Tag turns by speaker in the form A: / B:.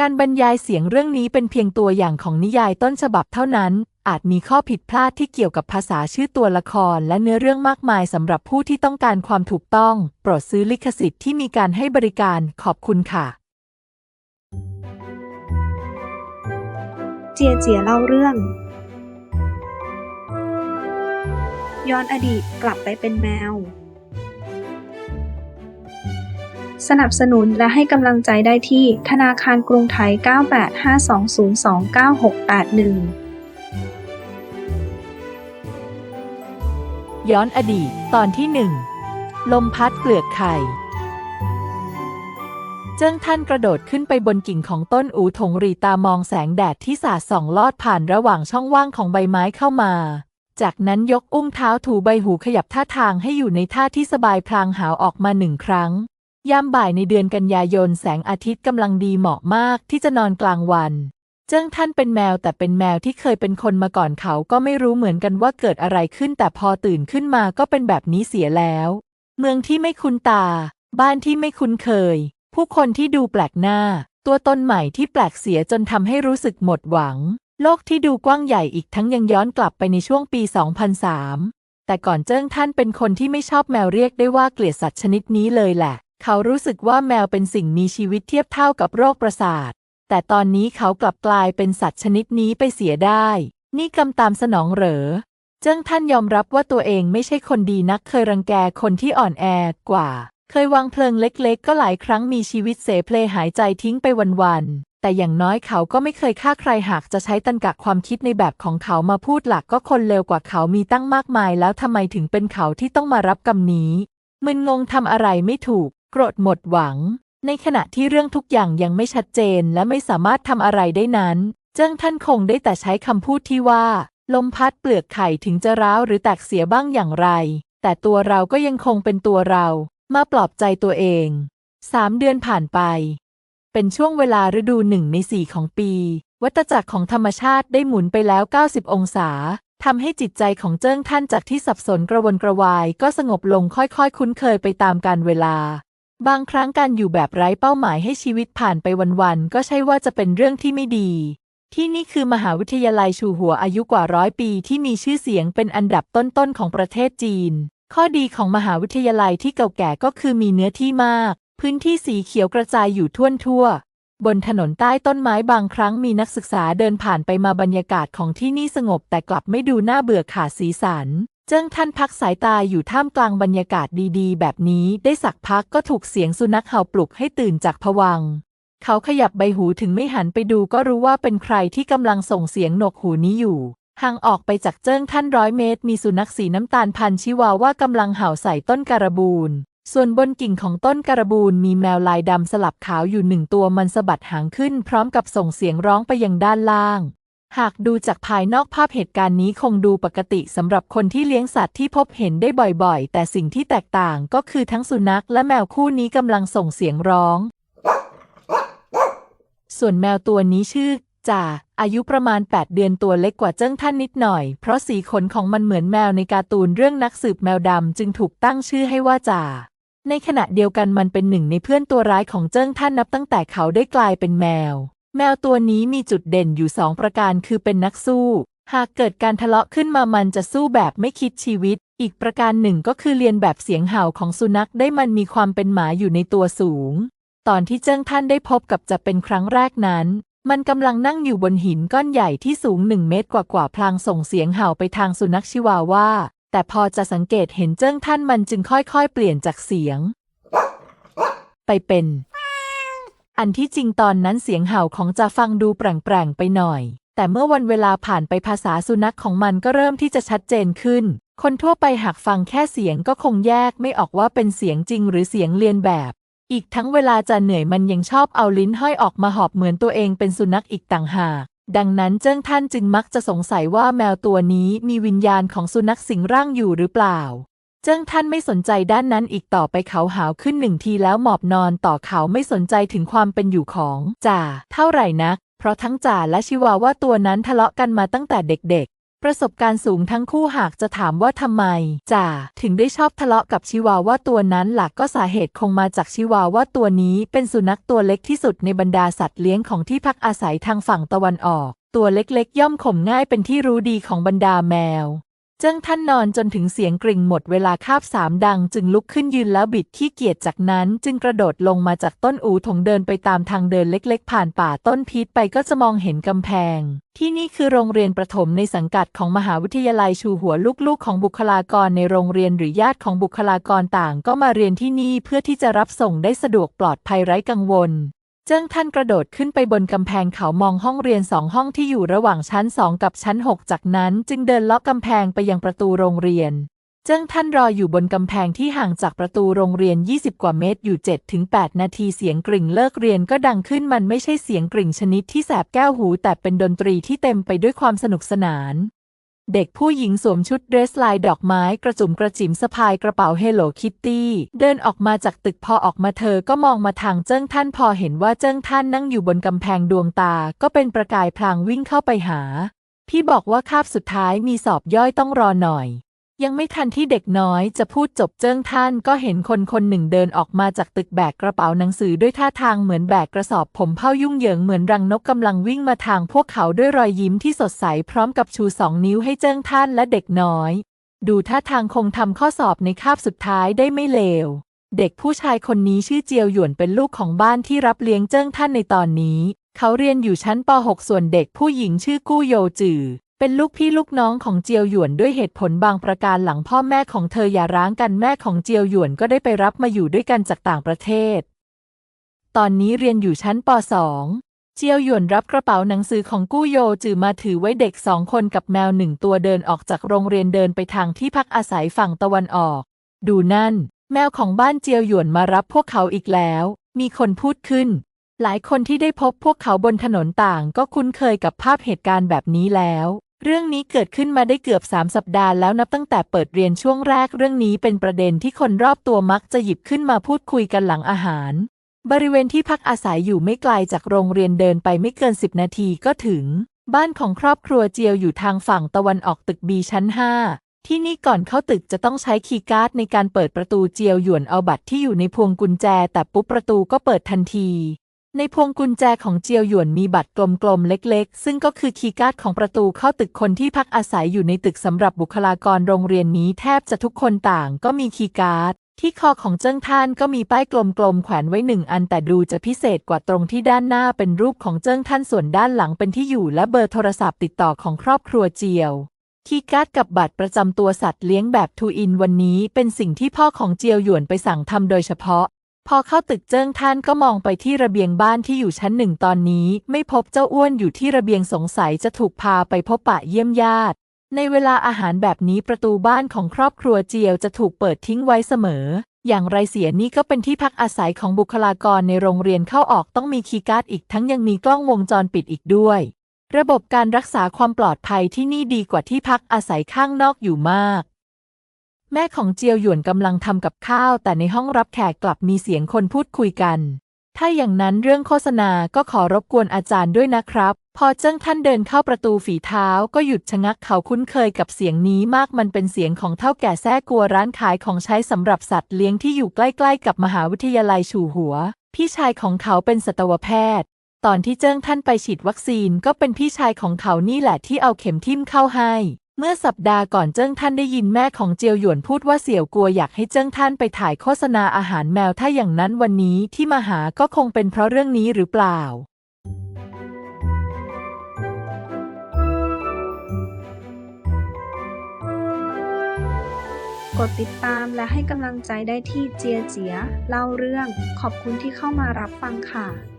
A: การบรรยายเสียงเรื่องนี้เป็นเพียงตัวอย่างของนิยายต้นฉบับเท่านั้น อาจมีข้อผิดพลาดที่เกี่ยวกับภาษาชื่อตัวละครและเนื้อเรื่องมากมายสำหรับผู้ที่ต้องการความถูกต้อง โปรดซื้อลิขสิทธิ์ที่มีการให้บริการขอบคุณค่ะ
B: เจียเจียเล่าเรื่อง ย้อนอดีตกลับไปเป็นแมว สนับสนุนและให้กำลังใจได้ที่ธนาคารกรุงไทย 9852029681
A: ย้อนอดีตตอนที่หนึ่งลมพัดเปลือกไข่ เจิ้งท่านกระโดดขึ้นไปบนกิ่งของต้นอูถงรีตามองแสงแดดที่สาดส่องลอดผ่านระหว่างช่องว่างของใบไม้เข้ามา จากนั้นยกอุ้งเท้าถูใบหูขยับท่าทางให้อยู่ในท่าที่สบายพลางหาวออกมาหนึ่งครั้ง ยามบ่ายในเดือนกันยายนแสงอาทิตย์กำลังดีเหมาะมากที่จะนอนกลางวัน เจิ้งท่านเป็นแมวแต่เป็นแมวที่เคยเป็นคนมาก่อนเขาก็ไม่รู้เหมือนกันว่าเกิดอะไรขึ้นแต่พอตื่นขึ้นมาก็เป็นแบบนี้เสียแล้ว เมืองที่ไม่คุ้นตา บ้านที่ไม่คุ้นเคย ผู้คนที่ดูแปลกหน้า ตัวตนใหม่ที่แปลกเสียจนทำให้รู้สึกหมดหวัง โลกที่ดูกว้างใหญ่อีกทั้งยังย้อนกลับไปในช่วงปี 2003 แต่ก่อนเจิ้งท่านเป็นคนที่ไม่ชอบแมวเรียกได้ว่าเกลียดสัตว์ชนิดนี้เลยแหละ เขารู้สึกว่าแมวเป็นสิ่งมีชีวิตเทียบเท่ากับโรคประสาท แต่ตอนนี้เขากลับกลายเป็นสัตว์ชนิดนี้ไปเสียได้ นี่กำตามสนองเหรอ เจิ้งท่านยอมรับว่าตัวเองไม่ใช่คนดีนักเคยรังแกคนที่อ่อนแอกว่า เคยวางเพลิงเล็กๆ ก็หลายครั้งมีชีวิตเสเพลหายใจทิ้งไปวันๆแต่อย่างน้อยเขาก็ไม่เคยฆ่าใครหากจะใช้ตันกะความคิดในแบบของเขามาพูดหลักก็คนเลวกว่าเขามีตั้งมากมายแล้วทำไมถึงเป็นเขาที่ต้องมารับกรรมนี้ มึนงงทำอะไรไม่ถูก โกรธหมดหวัง ในขณะที่เรื่องทุกอย่างยังไม่ชัดเจนและไม่สามารถทำอะไรได้นั้น เจิ้งท่านคงได้แต่ใช้คำพูดที่ว่า ลมพัดเปลือกไข่ถึงจะร้าวหรือแตกเสียบ้างอย่างไร แต่ตัวเราก็ยังคงเป็นตัวเรา มาปลอบใจตัวเองสามเดือนผ่านไป เป็นช่วงเวลาฤดูหนึ่งในสี่ของปี วัฏจักรของธรรมชาติได้หมุนไปแล้ว 90 องศาทำให้จิตใจของเจิ้งท่านจากที่สับสนกระวนกระวายก็สงบลงค่อยๆ คุ้นเคยไปตามกาลเวลา บางครั้งการอยู่แบบไร้เป้าหมายให้ชีวิตผ่านไปวันๆ ก็ใช่ว่าจะเป็นเรื่องที่ไม่ดี ที่นี่คือมหาวิทยาลัยชูหัวอายุกว่าร้อยปีที่มีชื่อเสียงเป็นอันดับต้นๆของประเทศจีน ข้อดีของมหาวิทยาลัยที่เก่าแก่ก็คือมีเนื้อที่มาก พื้นที่สีเขียวกระจายอยู่ทั่วทั่ว บนถนนใต้ต้นไม้บางครั้งมีนักศึกษาเดินผ่านไปมาบรรยากาศของที่นี่สงบแต่กลับไม่ดูน่าเบื่อขาดสีสัน เจิ้งท่านพักสายตาอยู่ท่ามกลางบรรยากาศดีๆ แบบนี้ได้สักพักก็ถูกเสียงสุนัขเห่าปลุกให้ตื่นจากผวัง เขาขยับใบหูถึงไม่หันไปดูก็รู้ว่าเป็นใครที่กำลังส่งเสียงหนกหูนี้อยู่ห่างออกไปจากเจิ้งท่านร้อยเมตร มีสุนัขสีน้ำตาลพันชิวาว่ากำลังเห่าใส่ต้นการบูนส่วนบนกิ่งของต้นการบูนมีแมวลายดำสลับขาวอยู่หนึ่งตัวมันสะบัดหางขึ้น พร้อมกับส่งเสียงร้องไปยังด้านล่าง หากดูจากภายนอกภาพเหตุการณ์นี้คงดูปกติสำหรับคนที่เลี้ยงสัตว์ที่พบเห็นได้บ่อยๆ แต่สิ่งที่แตกต่างก็คือทั้งสุนัขและแมวคู่นี้กำลังส่งเสียงร้อง ส่วนแมวตัวนี้ชื่อจ่าอายุประมาณ 8 เดือนตัวเล็กกว่าเจิ้งท่านนิดหน่อย เพราะสีขนของมันเหมือนแมวในการ์ตูนเรื่องนักสืบแมวดำจึงถูกตั้งชื่อให้ว่าจ่าในขณะเดียวกันมันเป็นหนึ่งในเพื่อนตัวร้ายของเจิ้งท่านนับตั้งแต่เขาได้กลายเป็นแมว แมวตัวนี้มีจุดเด่นอยู่สองประการคือเป็นนักสู้ หากเกิดการทะเลาะขึ้นมามันจะสู้แบบไม่คิดชีวิต อีกประการหนึ่งก็คือเรียนแบบเสียงเห่าของสุนัขได้มันมีความเป็นหมาอยู่ในตัวสูง ตอนที่เจิ้งท่านได้พบกับจะเป็นครั้งแรกนั้น มันกำลังนั่งอยู่บนหินก้อนใหญ่ที่สูงหนึ่งเมตรกว่าๆพลางส่งเสียงเห่าไปทางสุนัขชิวาว่า แต่พอจะสังเกตเห็นเจิ้งท่านมันจึงค่อยๆ เปลี่ยนจากเสียง ไปเป็น อันที่จริงตอนนั้นเสียงเห่าของจะฟังดูแปลงๆไปหน่อย แต่เมื่อวันเวลาผ่านไปภาษาสุนัขของมันก็เริ่มที่จะชัดเจนขึ้น คนทั่วไปหากฟังแค่เสียงก็คงแยกไม่ออกว่าเป็นเสียงจริงหรือเสียงเลียนแบบ อีกทั้งเวลาจะเหนื่อยมันยังชอบเอาลิ้นห้อยออกมาหอบเหมือนตัวเองเป็นสุนัขอีกต่างหาก ดังนั้นเจิ้งท่านจึงมักจะสงสัยว่าแมวตัวนี้มีวิญญาณของสุนัขสิงร่างอยู่หรือเปล่า เจิ้งท่านไม่สนใจด้านนั้นอีกต่อไปเขาหาวขึ้นหนึ่งทีแล้วหมอบนอนต่อเขาไม่สนใจถึงความเป็นอยู่ของจ่าเท่าไหร่นัก เพราะทั้งจ่าและชิวาว่าตัวนั้นทะเลาะกันมาตั้งแต่เด็กๆ ประสบการณ์สูงทั้งคู่หากจะถามว่าทำไมจ่าถึงได้ชอบทะเลาะกับชิวาว่าตัวนั้นหลักก็สาเหตุคงมาจากชิวาว่าตัวนี้เป็นสุนัขตัวเล็กที่สุดในบรรดาสัตว์เลี้ยงของที่พักอาศัยทางฝั่งตะวันออก ตัวเล็กๆ ย่อมข่มง่ายเป็นที่รู้ดีของบรรดาแมว เจิ้งท่านนอนจนถึงเสียงกริ่งหมดเวลาคาบสามดัง จึงลุกขึ้นยืนแล้วบิดขี้เกียจจากนั้น จึงกระโดดลงมาจากต้นอูถงเดินไปตามทางเดินเล็กๆ ผ่านป่าต้นพีชไปก็จะมองเห็นกำแพง ที่นี่คือโรงเรียนประถมในสังกัดของมหาวิทยาลัยชูหัวลูกๆ ของบุคลากรในโรงเรียนหรือญาติของบุคลากรต่าง ก็มาเรียนที่นี่เพื่อที่จะรับส่งได้สะดวกปลอดภัยไร้กังวล เจิ้งท่านกระโดดขึ้นไปบนกำแพงเขามองห้องเรียนสองห้องที่อยู่ระหว่างชั้นสองกับชั้นหกจากนั้นจึงเดินเลาะกำแพงไปยังประตูโรงเรียน เจิ้งท่านรออยู่บนกำแพงที่ห่างจากประตูโรงเรียน 20 กว่าเมตรอยู่ 7-8 นาทีเสียงกริ่งเลิกเรียนก็ดังขึ้นมันไม่ใช่เสียงกริ่งชนิดที่แสบแก้วหู แต่เป็นดนตรีที่เต็มไปด้วยความสนุกสนาน เด็กผู้หญิงสวมชุดเดรสลายดอกไม้กระจุมกระจิ๋มสะพายกระเป๋าเฮโลคิตตี้เดินออกมาจากตึกพอออกมาเธอก็มองมาทางเจิ้งท่านพอเห็นว่าเจิ้งท่านนั่งอยู่บนกำแพงดวงตา ก็เป็นประกายพลางวิ่งเข้าไปหา พี่บอกว่าคาบสุดท้ายมีสอบย่อยต้องรอหน่อย ยังไม่ทันที่เด็กน้อยจะพูดจบเจิ้งท่านก็เห็นคนคนหนึ่งเดินออกมาจากตึกแบกกระเป๋าหนังสือด้วยท่าทางเหมือนแบกกระสอบผมเผ้ายุ่งเหยิงเหมือนรังนกกำลังวิ่งมาทางพวกเขาด้วยรอยยิ้มที่สดใสพร้อมกับชูสองนิ้วให้เจิ้งท่านและเด็กน้อย ดูท่าทางคงทำข้อสอบในคาบสุดท้ายได้ไม่เลว เด็กผู้ชายคนนี้ชื่อเจียวหยวนเป็นลูกของบ้านที่รับเลี้ยงเจิ้งท่านในตอนนี้ เขาเรียนอยู่ชั้นป .6 ส่วนเด็กผู้หญิงชื่อกู้โยจือ เป็นลูกพี่ลูกน้องของเจียวหยวนด้วยเหตุผลบางประการหลังพ่อแม่ของเธออย่าร้างกันแม่ของเจียวหยวนก็ได้ไปรับมาอยู่ด้วยกันจากต่างประเทศ ตอนนี้เรียนอยู่ชั้นป .2 เจียวหยวนรับกระเป๋าหนังสือของกู้โยจือมาถือไว้เด็กสองคนกับแมวหนึ่งตัวเดินออกจากโรงเรียนเดินไปทางที่พักอาศัยฝั่งตะวันออก ดูนั่น แมวของบ้านเจียวหยวนมารับพวกเขาอีกแล้ว มีคนพูดขึ้น หลายคนที่ได้พบพวกเขาบนถนนต่างก็คุ้นเคยกับภาพเหตุการณ์แบบนี้แล้ว เรื่องนี้เกิดขึ้นมาได้เกือบสามสัปดาห์แล้วนับตั้งแต่เปิดเรียนช่วงแรกเรื่องนี้เป็นประเด็นที่คนรอบตัวมักจะหยิบขึ้นมาพูดคุยกันหลังอาหาร บริเวณที่พักอาศัยอยู่ไม่ไกลจากโรงเรียนเดินไปไม่เกิน 10 นาทีก็ถึง บ้านของครอบครัวเจียวอยู่ทางฝั่งตะวันออกตึกบีชั้น 5ที่นี่ก่อนเข้าตึกจะต้องใช้คีย์การ์ดในการเปิดประตูเจียวหยวนเอาบัตรที่อยู่ในพวงกุญแจ แต่ปุ๊บประตูก็เปิดทันที ในพวงกุญแจของเจียวหยวนมีบัตรกลมๆเล็กๆ ซึ่งก็คือคีย์การ์ดของประตูเข้าตึกคนที่พักอาศัยอยู่ในตึกสำหรับบุคลากรโรงเรียนนี้แทบจะทุกคนต่างก็มีคีย์การ์ด ที่คอของเจิ้งท่านก็มีป้ายกลมๆแขวนไว้หนึ่งอันแต่ดูจะพิเศษกว่าตรงที่ด้านหน้าเป็นรูปของเจิ้งท่านส่วนด้านหลังเป็นที่อยู่และเบอร์โทรศัพท์ติดต่อของครอบครัวเจียวคีย์การ์ดกับบัตรประจำตัวสัตว์เลี้ยงแบบทูอินวันนี้เป็นสิ่งที่พ่อของเจียวหยวนไปสั่งทำโดยเฉพาะ พอเข้าตึกเจิ้งท่านก็มองไปที่ระเบียงบ้านที่อยู่ชั้นหนึ่งตอนนี้ ไม่พบเจ้าอ้วนอยู่ที่ระเบียงสงสัยจะถูกพาไปพบปะเยี่ยมญาติ ในเวลาอาหารแบบนี้ประตูบ้านของครอบครัวเจียวจะถูกเปิดทิ้งไว้เสมอ อย่างไรเสียนี่ก็เป็นที่พักอาศัยของบุคลากรในโรงเรียนเข้าออกต้องมีคีย์การ์ดอีกทั้งยังมีกล้องวงจรปิดอีกด้วย ระบบการรักษาความปลอดภัยที่นี่ดีกว่าที่พักอาศัยข้างนอกอยู่มาก แม่ของเจียวหยวนกำลังทำกับข้าว แต่ในห้องรับแขกกลับมีเสียงคนพูดคุยกัน ถ้าอย่างนั้นเรื่องโฆษณาก็ขอรบกวนอาจารย์ด้วยนะครับ พอเจิ้งท่านเดินเข้าประตูฝีเท้าก็หยุดชะงักเขาคุ้นเคยกับเสียงนี้มากมันเป็นเสียงของเท่าแก่แท้กัวร้านขายของใช้สำหรับสัตว์เลี้ยงที่อยู่ใกล้ๆ กับมหาวิทยาลัยชูหัว พี่ชายของเขาเป็นสัตวแพทย์ ตอนที่เจิ้งท่านไปฉีดวัคซีนก็เป็นพี่ชายของเขานี่แหละที่เอาเข็มทิ่มเข้าให้ เมื่อสัปดาห์ก่อนเจิ้งท่านได้ยินแม่ของเจียวหยวนพูดว่าเสี่ยวกัวอยากให้เจิ้งท่านไปถ่ายโฆษณาอาหารแมวถ้าอย่างนั้นวันนี้ที่มาหาก็คงเป็นเพราะเรื่องนี้หรือเปล่า
B: กดติดตามและให้กำลังใจได้ที่เจียเจียเล่าเรื่องขอบคุณที่เข้ามารับฟังค่ะ